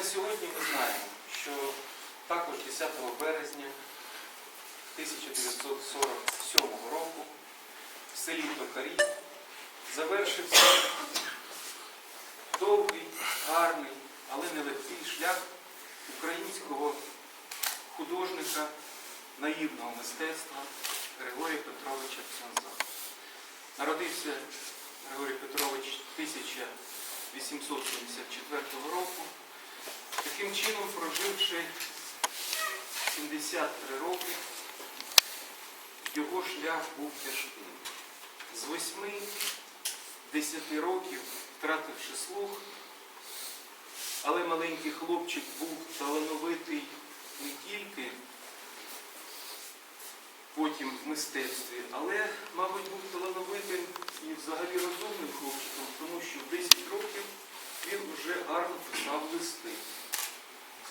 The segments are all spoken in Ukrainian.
на сьогодні ми знаємо, що також 10 березня 1947 року в селі Токарі завершився довгий, гарний, але нелегкий шлях українського художника наївного мистецтва Григорія Петровича Ксьонза. Народився Григорій Петрович 1874 року, таким чином проживши 73 роки, його шлях був тяжким. З 8-10 років, втративши слух, але маленький хлопчик був талановитий не тільки потім в мистецтві, але, мабуть, був талановитим і взагалі розумним хлопчиком, тому що в 10 років він вже гарно писав листи,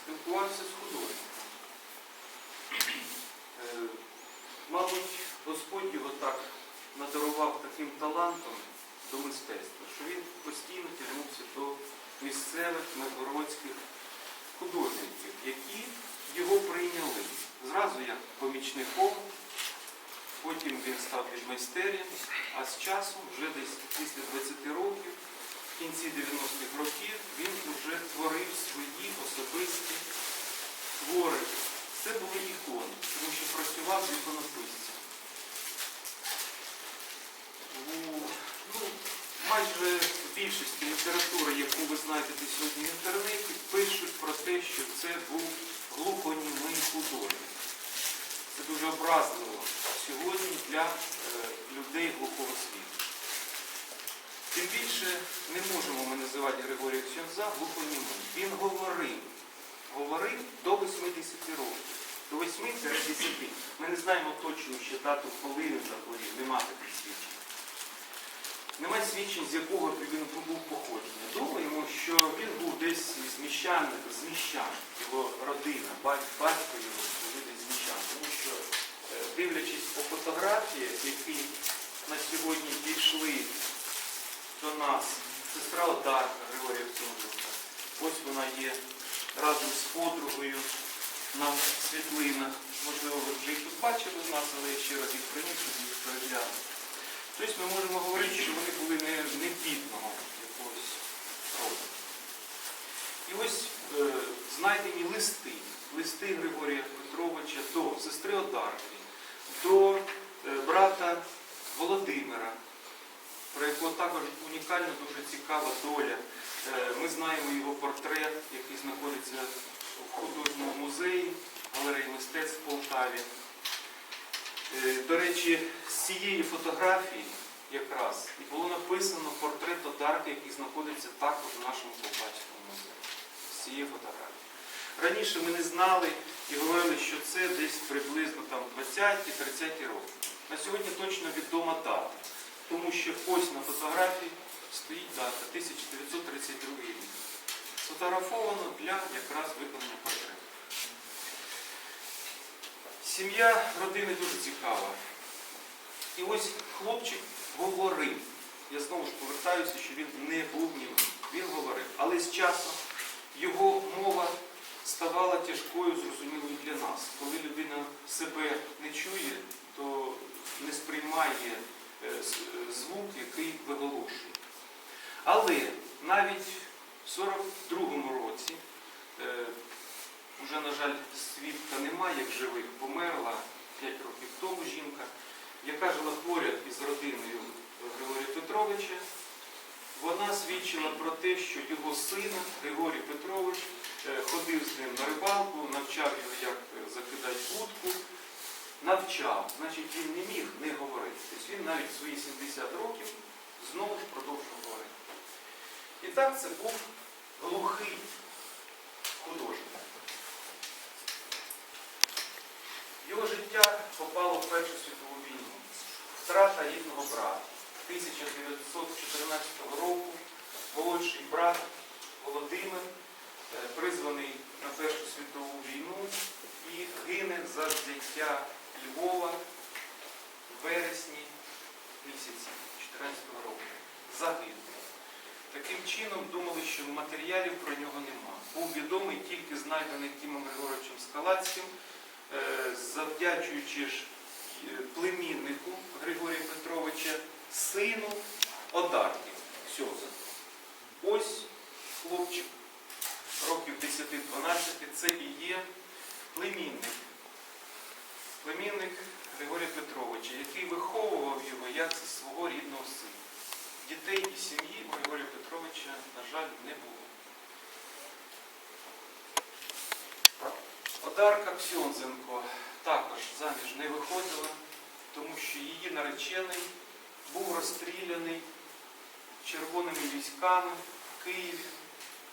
спілкувався з художником. Е, Мабуть, Господь його так надарував таким талантом до мистецтва, що він постійно тягнувся до місцевих новгородських художників, які його прийняли зразу як помічником, потім він став підмайстер'ям, а з часом, вже десь після 20 років, в кінці 90-х років, він вже творив свої особисті твори. Це були ікони, тому що працював з іконописцем. У, ну, майже в більшості літератури, яку ви сьогодні в інтернеті, пишуть про те, що це був глухонімий художник. Це дуже образливо сьогодні для е, людей глухого світу. Тим більше не можемо ми називати Григорія Ксьонза глухонімим. Він говорив, говорив до 80 років, до 8-10. Ми не знаємо точно ще дату, коли він захворів, нема таких свідчень. Немає свідчень, з якого він був походження. Думаємо, що він був десь з міщан, з міщан, його родина, батько його були десь з міщан. Тому що, е, дивлячись по фотографіях, які на сьогодні дійшли до нас, сестра Одарка Григорія Цундука, ось вона є разом з подругою на світлинах. Можливо, ви вже їх тут бачили в нас, але я ще раз їх приніс, щоб їх переглянути. Тобто ми можемо говорити, що вони були не, не бідного якогось роду. І ось е, знайдені листи, листи Григорія Петровича до сестри Одарки, до е, брата Володимира, про якого також унікальна, дуже цікава доля. Е, ми знаємо його портрет, який знаходиться в художньому музеї галереї мистецтв в Полтаві. Е, До речі, з цієї фотографії якраз і було написано портрет Одарки, який знаходиться також у нашому Полтавському музеї. З цієї фотографії. Раніше ми не знали і говорили, що це десь приблизно 20-30 роки. На сьогодні точно відома дата, тому що ось на фотографії стоїть дата 1932 рік. Сфотографовано для якраз виконання портрету. Сім'я родини дуже цікава. І ось хлопчик говорив. Я знову ж повертаюся, що він не був німим. Він говорив. Але з часом його мова ставала тяжкою, зрозумілою для нас. Коли людина себе не чує, то не сприймає е, е, звук, який виголошує. Але навіть в 42-му році, е, вже, на жаль, свідка немає, як живих, померла 5 років тому жінка, яка жила поряд із родиною Григорія Петровича. Вона свідчила про те, що його син Григорій Петрович е, ходив з ним на рибалку, навчав його, як е, закидати вудку, навчав. Значить, він не міг не говорити. Тобто він навіть свої 70 років знову ж продовжував говорити. І так це був глухий художник. Його життя попало в Першу світову війну. Втрата рідного брата. 1914 року молодший брат Володимир е, призваний на Першу світову війну і гине за взяття Львова в вересні місяці 14 року. Загинув. Таким чином думали, що матеріалів про нього нема. був відомий тільки знайдений Кімом Григоровичем Скалацьким, е, завдячуючи ж е, племіннику Григорія Петровича, сину Одарки Ксьоза. Ось хлопчик років 10-12, це і є племінник. Племінник Григорія Петровича, який виховував його як свого рідного сина. Дітей і сім'ї у Григорія Петровича, на жаль, не було. Одарка Ксьонзенко також заміж не виходила, тому що її наречений був розстріляний червоними військами в Києві,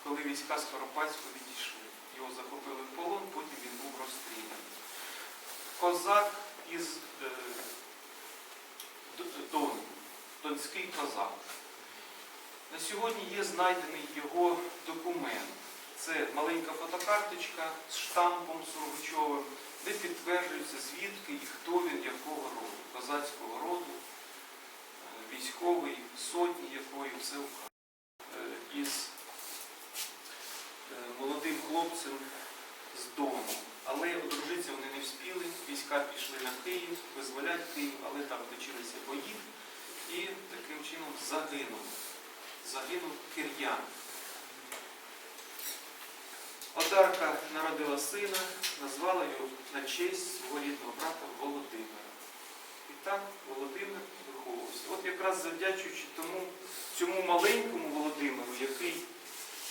коли війська з Скоропадського відійшли. Його захопили в полон, потім він був розстріляний. Козак із е, Дону, донський козак. На сьогодні є знайдений його документ. Це маленька фотокарточка з штампом Сургучовим, де підтверджується, звідки і хто він, якого роду, козацького роду, військовий, сотні якої все. Е, Із е, молодим хлопцем з Дону. Але одружитися вони не вспіли, війська пішли на Київ, визволять Київ, але там точилися бої і таким чином загинув. Загинув Кир'ян. Одарка народила сина, назвала його на честь свого рідного брата Володимира. І так Володимир виховувався. От якраз завдячуючи тому, цьому маленькому Володимиру, який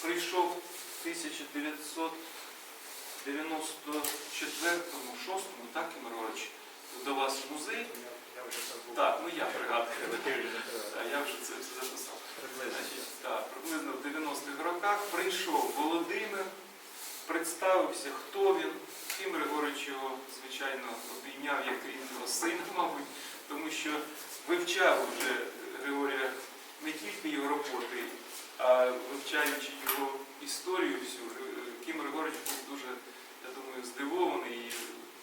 прийшов в 1994-му, 6-му, так, Імирович, до вас в музей. Так, ну я пригадую. Я вже це все записав. Значить, так, приблизно в 90-х роках прийшов Володимир, представився, хто він. Тим Григорович його, звичайно, обійняв як рідного сина, мабуть, тому що вивчав вже Григорія не тільки його роботи, а вивчаючи його історію всю, Кім Григорович був дуже, я думаю, здивований і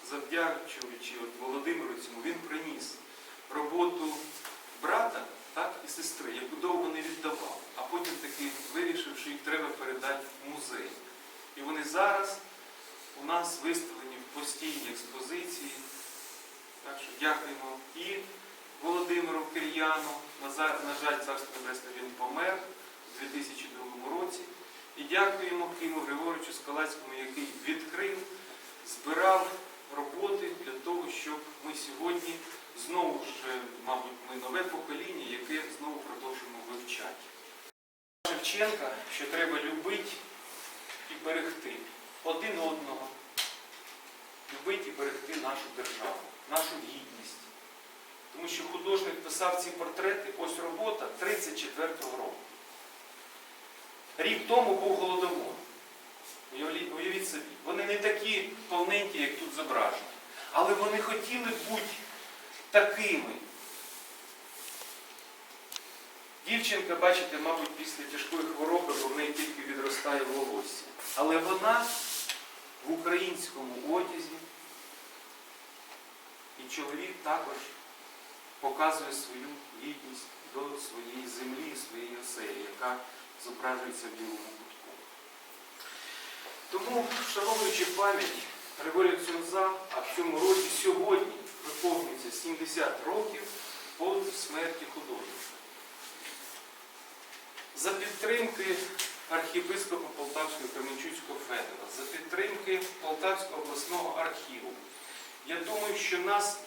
завдячуючи от Володимиру цьому, він приніс роботу брата так, і сестри, яку довго не віддавав, а потім таки вирішив, що їх треба передати в музей. І вони зараз у нас виставлені в постійній експозиції. Так що дякуємо і Володимиру Кир'яну. На, жаль, царство небесне він помер у 2002 році. І дякуємо Киму Григоровичу Скалацькому, який відкрив, збирав роботи для того, щоб ми сьогодні знову ж, мабуть, ми нове покоління, яке знову продовжуємо вивчати. Шевченка, що треба любити і берегти один одного, любити і берегти нашу державу, нашу гідність. Тому що художник писав ці портрети, ось робота 34-го року. Рік тому був голодомор. Уявіть собі, вони не такі повненькі, як тут зображені. Але вони хотіли бути такими. Дівчинка, бачите, мабуть, після тяжкої хвороби, бо в неї тільки відростає волосся. Але вона в українському одязі, і чоловік також показує свою гідність до своєї землі, своєї оселі, яка зображується в білому кутку. Тому, вшановуючи пам'ять Цюнза, а в цьому році сьогодні виповнюється 70 років по смерті художника. За підтримки архієпископа Полтавського Кременчуцького Федора, за підтримки Полтавського обласного архіву. Я думаю, що нас,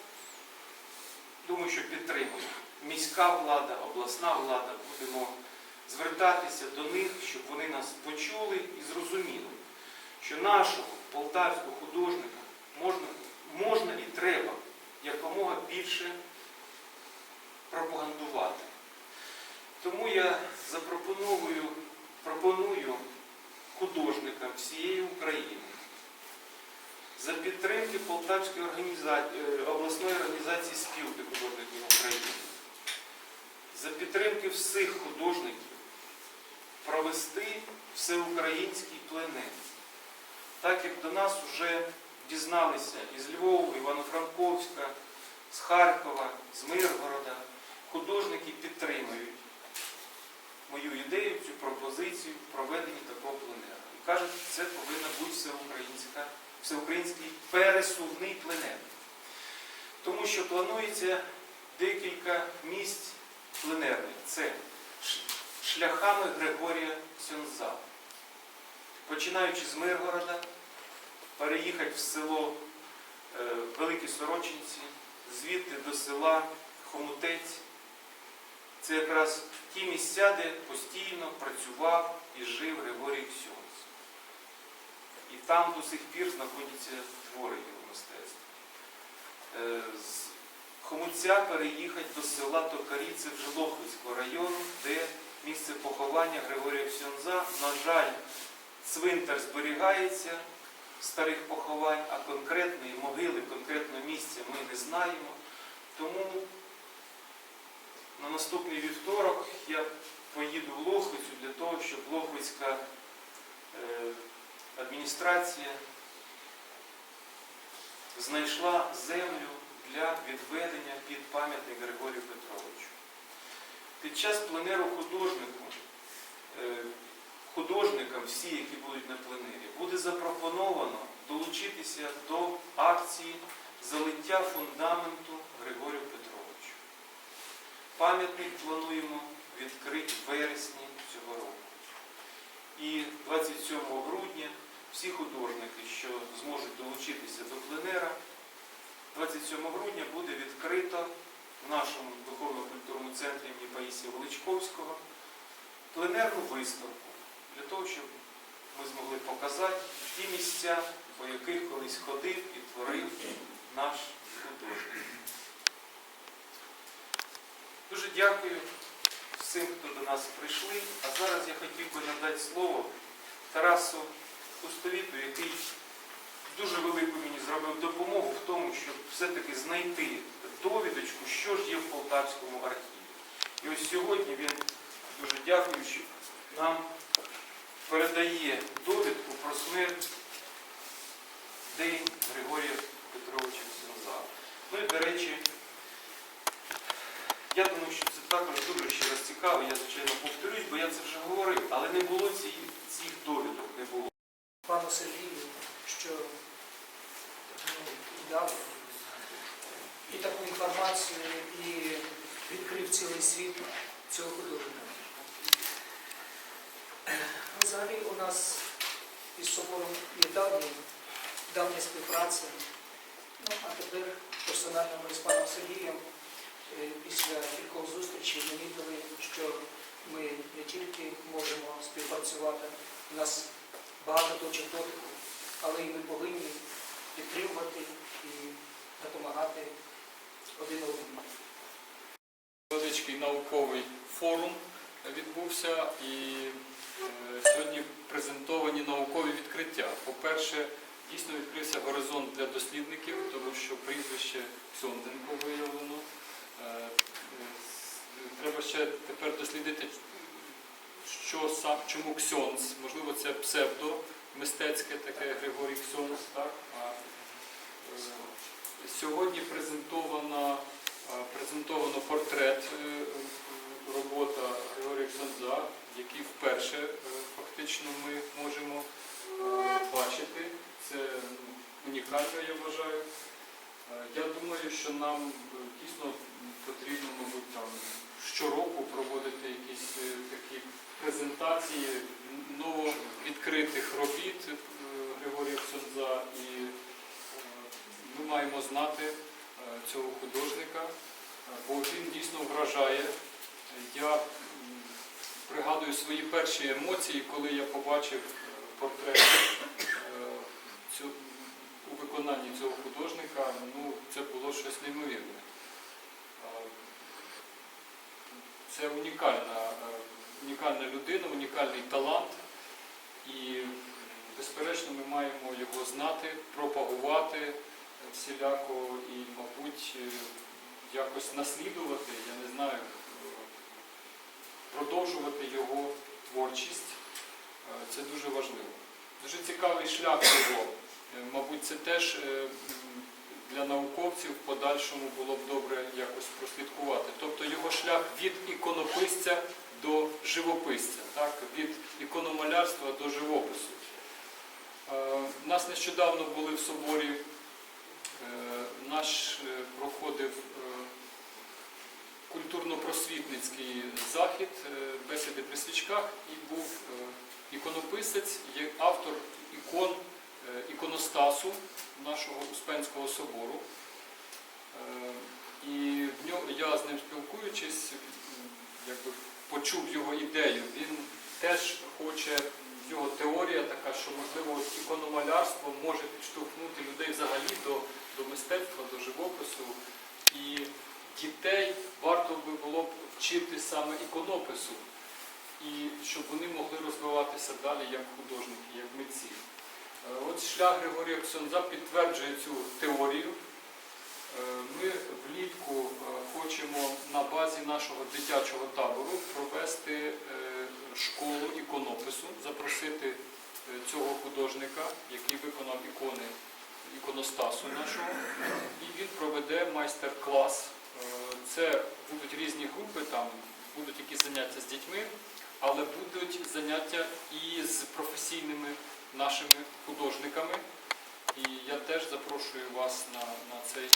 думаю, що підтримують міська влада, обласна влада, будемо звертатися до них, щоб вони нас почули і зрозуміли, що нашого полтавського художника можна, можна і треба якомога більше пропагандувати. Тому я запропоную пропоную художникам всієї України за підтримки Полтавської організа- е, обласної організації спілки художників України, за підтримки всіх художників провести всеукраїнський пленер. Так як до нас вже дізналися із Львова, Івано-Франковська, з Харкова, з Миргорода, художники підтримують мою ідею, цю пропозицію проведення такого пленера. І кажуть, це повинна бути всеукраїнська, всеукраїнський пересувний пленер. Тому що планується декілька місць пленерних. Це шляхами Григорія Сьонза. Починаючи з Миргорода, переїхати в село е, Великі Сорочинці, звідти до села Хомутець. Це якраз ті місця, де постійно працював і жив Григорій Ксьонз. І там до сих пір знаходяться твори його мистецтва. Е, З Хомутця переїхати до села Токаріце вже Лохвицького району, де місце поховання Григорія Ксьонза. На жаль, цвинтар зберігається старих поховань, а конкретної могили, конкретного місця ми не знаємо. Тому на наступний вівторок я поїду в Лохвицю для того, щоб Лохвицька е, адміністрація знайшла землю для відведення під пам'ятник Григорію Петровичу. Під час пленеру художнику, е, художникам, всі, які будуть на пленері, буде запропоновано долучитися до акції залиття фундаменту Григорію Петровичу. Пам'ятник плануємо відкрити в вересні цього року. І 27 грудня всі художники, що зможуть долучитися до пленера, 27 грудня буде відкрито в нашому духовно-культурному центрі імені Паїсія Величковського пленерну виставку для того, щоб ми змогли показати ті місця, по яких колись ходив і творив наш художник. Дуже дякую всім, хто до нас прийшли. А зараз я хотів би надати слово Тарасу Пустовіту, який дуже велику мені зробив допомогу в тому, щоб все-таки знайти довідочку, що ж є в Полтавському архіві. І ось сьогодні він, дуже дякуючи, нам передає довідку про смерть День Григорія Петровича Ксенза. Ну і, до речі, я думаю, що це також дуже ще раз цікаво, я, звичайно, повторюсь, бо я це вже говорив, але не було цих довідок, не було. пану Сергію, що ну, дав і таку інформацію, і відкрив цілий світ цього художника. Взагалі у нас із собором є давні, давня співпраця. Ну, а тепер персонально ми з паном Сергієм після кількох зустрічей намітили, що ми не тільки можемо співпрацювати, у нас багато точок дотику, але і ми повинні підтримувати і допомагати один одному. Невеличкий науковий форум відбувся і е, сьогодні презентовані наукові відкриття. По-перше, дійсно відкрився горизонт для дослідників, тому що прізвище Ксьонденко виявлено. Е, Треба ще тепер дослідити, що сам, чому Ксьонз, можливо, це псевдо мистецьке таке Григорій Ксьонз, так? А, е, Сьогодні презентована Е, презентовано портрет робота Григорія Ксенза, який вперше фактично ми можемо бачити. Це унікально, я вважаю. Я думаю, що нам дійсно потрібно, мабуть, там щороку проводити якісь е, такі презентації нововідкритих робіт е, Григорія Ксенза і е, ми маємо знати цього художника, бо він дійсно вражає. Я пригадую свої перші емоції, коли я побачив портрет у виконанні цього художника. Ну, це було щось неймовірне. Е, Це унікальна, е, унікальна людина, унікальний талант. І, безперечно, ми маємо його знати, пропагувати всіляко і, мабуть, е, якось наслідувати, я не знаю, е, продовжувати його творчість. Е, Це дуже важливо. Дуже цікавий шлях його. Е, Мабуть, це теж е, для науковців в подальшому було б добре якось прослідкувати. Тобто його шлях від іконописця до живописця, так? від ікономалярства до живопису. У нас нещодавно були в соборі, е, наш е, проходив е, культурно-просвітницький захід, е, бесіди при свічках, і був е, іконописець, автор ікон е, іконостасу нашого Успенського собору. Е, І я з ним спілкуючись, якби почув його ідею. Він теж хоче, його теорія така, що можливо ікономалярство може підштовхнути людей взагалі до, до мистецтва, до живопису. І дітей варто би було б вчити саме іконопису, і щоб вони могли розвиватися далі як художники, як митці. Е, От шлях Григорія Ксьонза підтверджує цю теорію. Е, Ми влітку е, хочемо на базі нашого дитячого табору провести школу іконопису, запросити цього художника, який виконав ікони іконостасу нашого, і він проведе майстер-клас. Це будуть різні групи, там будуть якісь заняття з дітьми, але будуть заняття і з професійними нашими художниками. І я теж запрошую вас на, на цей е,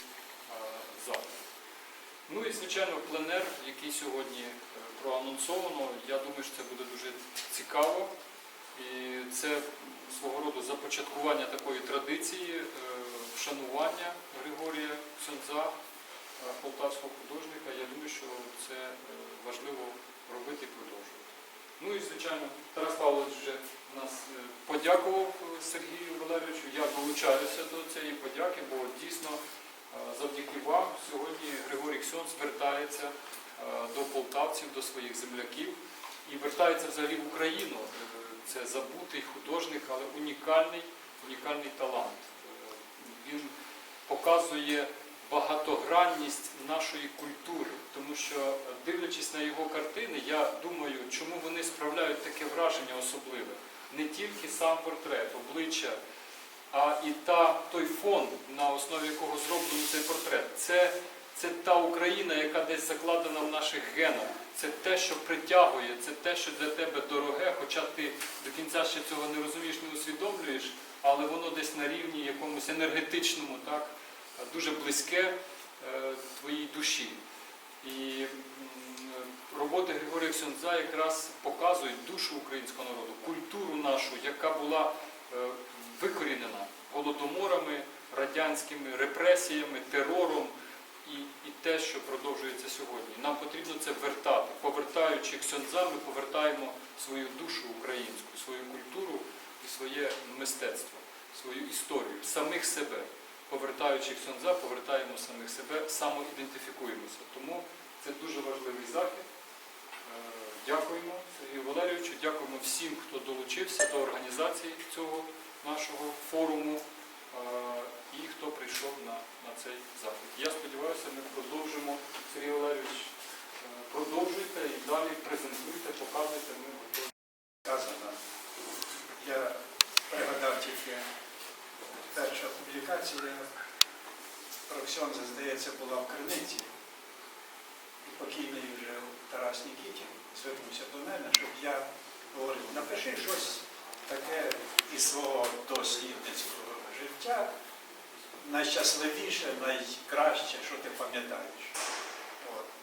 захід. Ну і, звичайно, пленер, який сьогодні е, проанонсовано, я думаю, що це буде дуже цікаво. І це свого роду започаткування такої традиції, е, вшанування Григорія Ксьонза, е, полтавського художника. Я думаю, що це важливо робити і продовжувати. Ну і, звичайно, Тарас Павлович вже нас е, подякував е, Сергію Валерійовичу. Я долучаюся до цієї подяки, бо дійсно е, завдяки вам сьогодні Григорій Ксьон звертається до полтавців, до своїх земляків і вертається взагалі в Україну. Це забутий художник, але унікальний, унікальний талант. Він показує багатогранність нашої культури, тому що е, дивлячись на його картини, я думаю, чому вони справляють таке враження особливе. Не тільки сам портрет, обличчя, а і та, той фон, на основі якого зроблений цей портрет. Це, це та Україна, яка десь закладена в наших генах. Це те, що притягує, це те, що для тебе дороге, хоча ти до кінця ще цього не розумієш, не усвідомлюєш, але воно десь на рівні якомусь енергетичному, так, дуже близьке е, твоїй душі. І роботи Григорія Ксьондза якраз показують душу українського народу, культуру нашу, яка була е, викорінена голодоморами, радянськими репресіями, терором і, і те, що продовжується сьогодні. Нам потрібно це вертати. Повертаючи Ксьондза, ми повертаємо свою душу українську, свою культуру і своє мистецтво, свою історію, самих себе. Повертаючи Ксьондза, повертаємо самих себе, самоідентифікуємося. Тому це дуже важливий захід. Е, Дякуємо Сергію Валерійовичу, дякуємо всім, хто долучився до організації цього нашого форуму е, і хто прийшов на, на цей захід. Я сподіваюся, ми продовжимо. Сергій Валерійович, е, продовжуйте і далі презентуйте, показуйте. Ми готові. Я пригадав тільки перша публікація про Ксьонза, здається, була в Криниці. І покійний вже Тарас Нікітін звернувся до мене, щоб я говорив, напиши щось таке із свого дослідницького життя, найщасливіше, найкраще, що ти пам'ятаєш.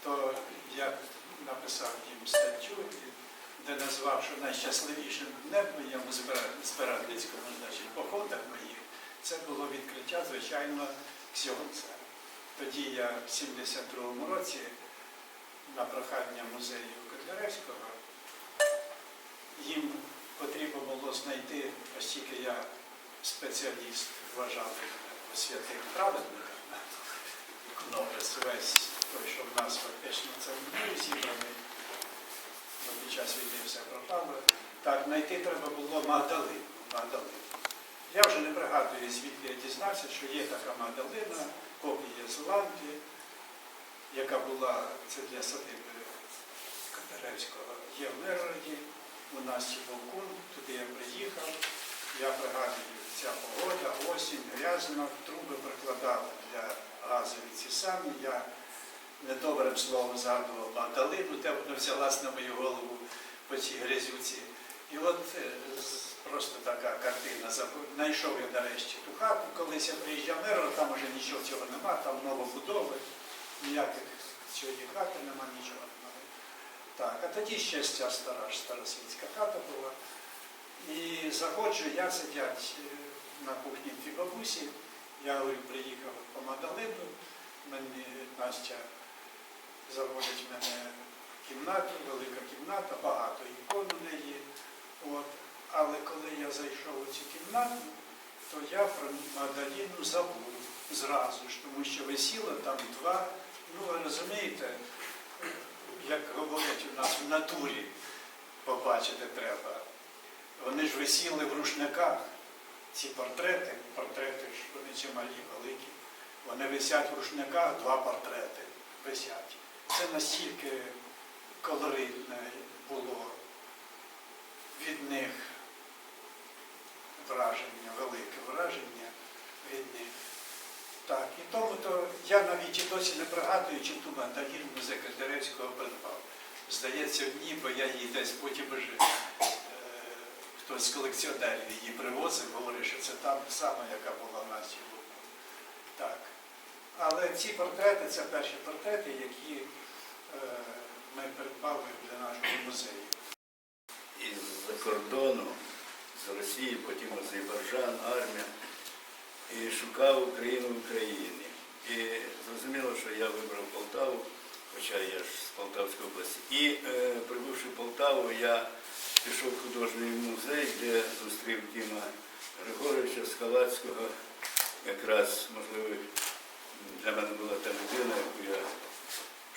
То я написав їм статтю, де назвав, що найщасливішим днем в моєму збира- збиральницькому значить, походах моїх, це було відкриття, звичайно, Ксьонца. Тоді я в 72-му році на прохання музею Котляревського їм потрібно було знайти, оскільки я спеціаліст вважав у святих праведниках, іконопис весь той, що в нас фактично це в зібраний, під час війни все пропало. Так, знайти треба було Магдалину. Магдалину. Я вже не пригадую, звідки я дізнався, що є така Магдалина, копія з Лампі, яка була це для садиби Катеревського, є в Миргороді. У нас є балкон, туди я приїхав. Я пригадую, ця погода, осінь, грязно, труби прикладали для газові ці самі. Я недобрим словом згадував Магдалину, де вона взялась на мою голову по цій грязюці. І от е, просто така картина знайшов я нарешті ту хату. Колись я приїжджав мирно, там вже нічого цього нема, там новобудови, ніяких цієї хати нема, нічого немає. Так, а тоді ще ця стара старосвітська хата була. І заходжу, я сидять е, на кухні дві бабусі, я говорю, приїхав по Мадалину, мені Настя заводить мене в кімнату, велика кімната, багато ікон у неї. От. Але коли я зайшов у цю кімнату, то я про Мадаліну забув зразу ж, тому що висіло там два, ну ви розумієте, як говорять у нас в натурі, побачити треба. Вони ж висіли в рушниках, ці портрети, портрети ж вони чималі, великі. Вони висять в рушниках, два портрети висять. Це настільки колоритне було від них враження, велике враження від. Так, і тому то я навіть і досі не пригадую, чи ту мандаліну музика Деревського придбав. Здається, ні, бо я її десь потім вже е, хтось з колекціонерів її привозив, говорив, що це та сама, яка була в нас. Так. Але ці портрети це перші портрети, які е, ми придбали для нашого музею. із-за кордону, Росії, потім Азербайджан, армія, і шукав Україну в Україні. І зрозуміло, що я вибрав Полтаву, хоча я ж з Полтавської області. І е, прибувши в Полтаву, я пішов в художній музей, де зустрів Діма Григоровича Скалацького. Якраз, можливо, для мене була та людина, яку я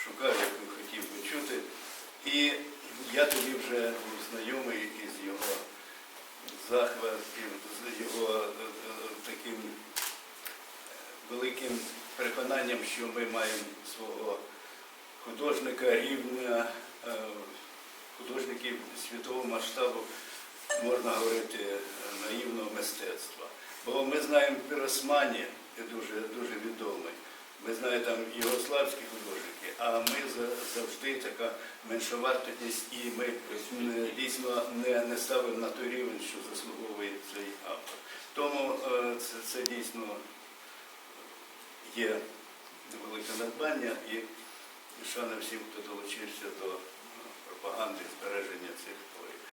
шукав, яку хотів би чути. І я тоді вже був знайомий із його захватів, з його е, е, таким великим переконанням, що ми маємо свого художника рівня, е, художників світового масштабу, можна говорити, наївного мистецтва. Бо ми знаємо Піросмані, дуже, дуже відомий. Ми знаємо там югославські художники, а ми завжди така меншовартість, і ми дійсно не, не ставимо на той рівень, що заслуговує цей автор. Тому е, це, це дійсно є велике надбання і шана всім, хто долучився до е, пропаганди збереження цих